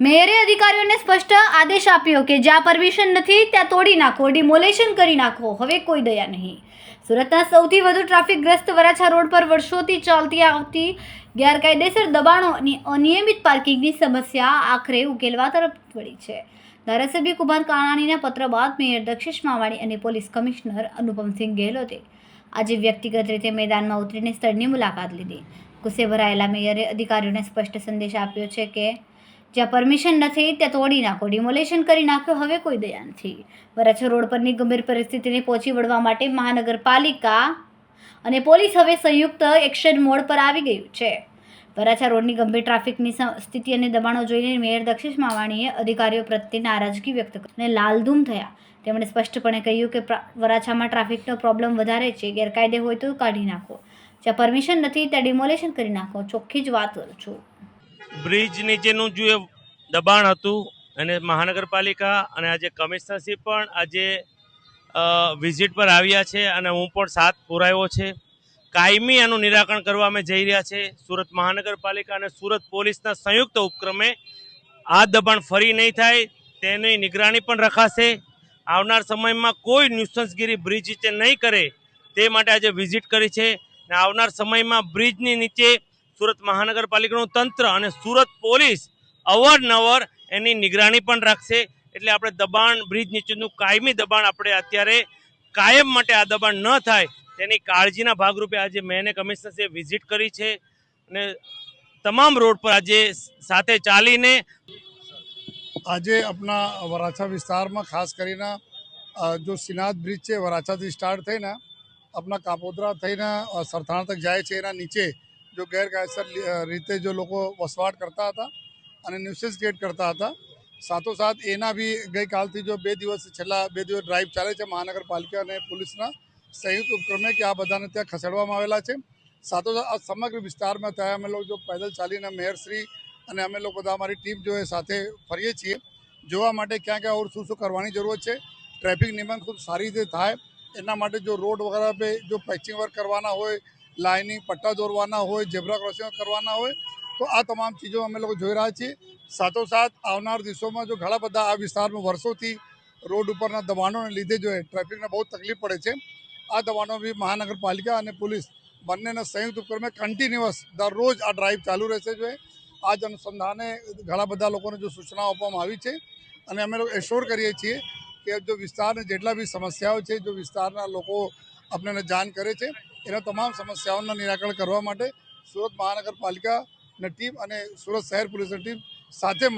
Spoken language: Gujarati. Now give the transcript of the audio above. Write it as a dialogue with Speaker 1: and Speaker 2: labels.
Speaker 1: મેયરે અધિકારીઓને સ્પષ્ટ આદેશ આપ્યો કે જ્યાં પરમિશન નથી, ત્યાં તોડી નાખો, ડિમોલેશન કરી નાખો. હવે કોઈ દયા નહીં. સુરતના સૌથી વધુ ટ્રાફિકગ્રસ્ત વરાછા રોડ પર વર્ષોથી ચાલતી આવતી ગેરકાયદેસર દબાણો અને અનિયમિત પાર્કિંગની સમસ્યા આખરે ઉકેલવા તરફ વળી છે. ધારાસભ્ય કુમાર કાણાણીના પત્ર બાદ મેયર દક્ષિશ માવાણી અને પોલીસ કમિશનર અનુપમસિંહ ગેહલોતે આજે વ્યક્તિગત રીતે મેદાનમાં ઉતરીને સ્થળની મુલાકાત લીધી. ગુસ્સે ભરાયેલા મેયરે અધિકારીઓને સ્પષ્ટ સંદેશ આપ્યો છે કે જ્યાં પરમિશન નથી ત્યાં તોડી નાખો ડિમોલેશન કરી નાખ્યો, હવે કોઈ દયા નથી. વરાછા રોડ પરની ગંભીર પરિસ્થિતિને પહોંચી વળવા માટે મહાનગરપાલિકા અને પોલીસ હવે સંયુક્ત એક્શન મોડ પર આવી ગયું છે. વરાછા રોડની ગંભીર ટ્રાફિકની સ્થિતિ અને દબાણો જોઈને મેયર દક્ષિશ માવાણીએ અધિકારીઓ પ્રત્યે નારાજગી વ્યક્ત કરી અને લાલધૂમ થયા. તેમણે સ્પષ્ટપણે કહ્યું કે વરાછામાં ટ્રાફિકનો પ્રોબ્લેમ વધારે છે, ગેરકાયદે હોય તો કાઢી નાખો. જ્યાં પરમિશન નથી ત્યાં ડિમોલેશન કરી નાખો, ચોખ્ખી જ વાત કરું છું.
Speaker 2: બ્રિજ નીચેનું જે દબાણ હતું અને મહાનગરપાલિકા અને આજે કમિશનરશીપ પણ આજે વિઝિટ પર આવ્યા છે અને હું પણ સાથ પુરાયો છે. કાયમી આનું નિરાકરણ કરવા અમે જઈ રહ્યા છે. સુરત મહાનગરપાલિકા અને સુરત પોલીસના સંયુક્ત ઉપક્રમે આ દબાણ ફરી નહીં થાય, તેની નિગરાની પણ રખાશે. આવનાર સમયમાં કોઈ ન્યુસન્સગીરી બ્રિજ નીચે નહીં કરે, તે માટે આજે વિઝિટ કરી છે. અને આવનાર સમયમાં બ્રિજની નીચે સુરત મહાનગરપાલિકાનું તંત્ર અને સુરત પોલીસ અવારનવાર એની નિગરાની પણ રાખશે. એટલે આપણે દબાણ, બ્રિજ નીચેનું કાયમી દબાણ આપણે અત્યારે કાયમ માટે આ દબાણ ન થાય તેની કાળજીના ભાગરૂપે આજે મેં કમિશનર્સે વિઝિટ કરી છે અને તમામ રોડ પર આજે સાથે ચાલીને
Speaker 3: આજે આપણા વરાછા વિસ્તારમાં ખાસ કરીને જો સિનાદ બ્રિજ છે, વરાછાથી સ્ટાર્ટ થઈને આપણા કાપોદ્રા થઈને સરથાણા તક જાય છે, એના નીચે જો ગેરકાયદેસર રીતે જો લોકો વસવાટ કરતા હતા અને ન્યુસિસ ક્રિએટ કરતા હતા સાથોસાથ એના બી ગઈકાલથી જો બે દિવસ છેલ્લા બે દિવસ ડ્રાઈવ ચાલે છે મહાનગરપાલિકા અને પોલીસના સંયુક્ત ઉપક્રમે કે આ બધાને ત્યાં ખસેડવામાં આવેલા છે સાથોસાથ આ સમગ્ર વિસ્તારમાં ત્યાં અમે લોકો જો પેદલ ચાલીને મેયરશ્રી અને અમે લોકો બધા અમારી ટીમ જો સાથે ફરીએ છીએ, જોવા માટે ક્યાં ક્યાં ઓર શું શું કરવાની જરૂર છે ટ્રાફિક નિયમન ખૂબ સારી રીતે થાય, એના માટે જો રોડ વગેરે પે જો પેચિંગ વર્ક કરવાના હોય લાઇનિંગ પટ્ટા દોરવાના હોય, ઝેબ્રા ક્રોસિંગ કરવાના હોય, તો આ તમામ ચીજો અમે લોકો જોઈ રહ્યા છીએ. સાથોસાથ આવનાર દિવસોમાં જો ઘણા બધા આ વિસ્તારમાં વર્ષોથી રોડ ઉપરના દબાણોને લીધે જો ટ્રાફિકને બહુ તકલીફ પડે છે, આ દબાણો બી મહાનગરપાલિકા અને પોલીસ બંનેના સંયુક્ત ઉપક્રમે કન્ટિન્યુઅસ દરરોજ આ ડ્રાઈવ ચાલુ રહેશે જો આ આજ અનુસંધાને ઘણા બધા લોકોને જો સૂચનાઓ આપવામાં આવી છે અને અમે લોકો એશ્યોર કરીએ છીએ કે જો વિસ્તારની જેટલા બી સમસ્યાઓ છે, જો વિસ્તારના લોકો આપણને જાણ કરે છે એના તમામ સમસ્યાઓના નિરાકરણ કરવા માટે સુરત મહાનગરપાલિકાની ટીમ અને સુરત શહેર પોલીસની ટીમ સાથે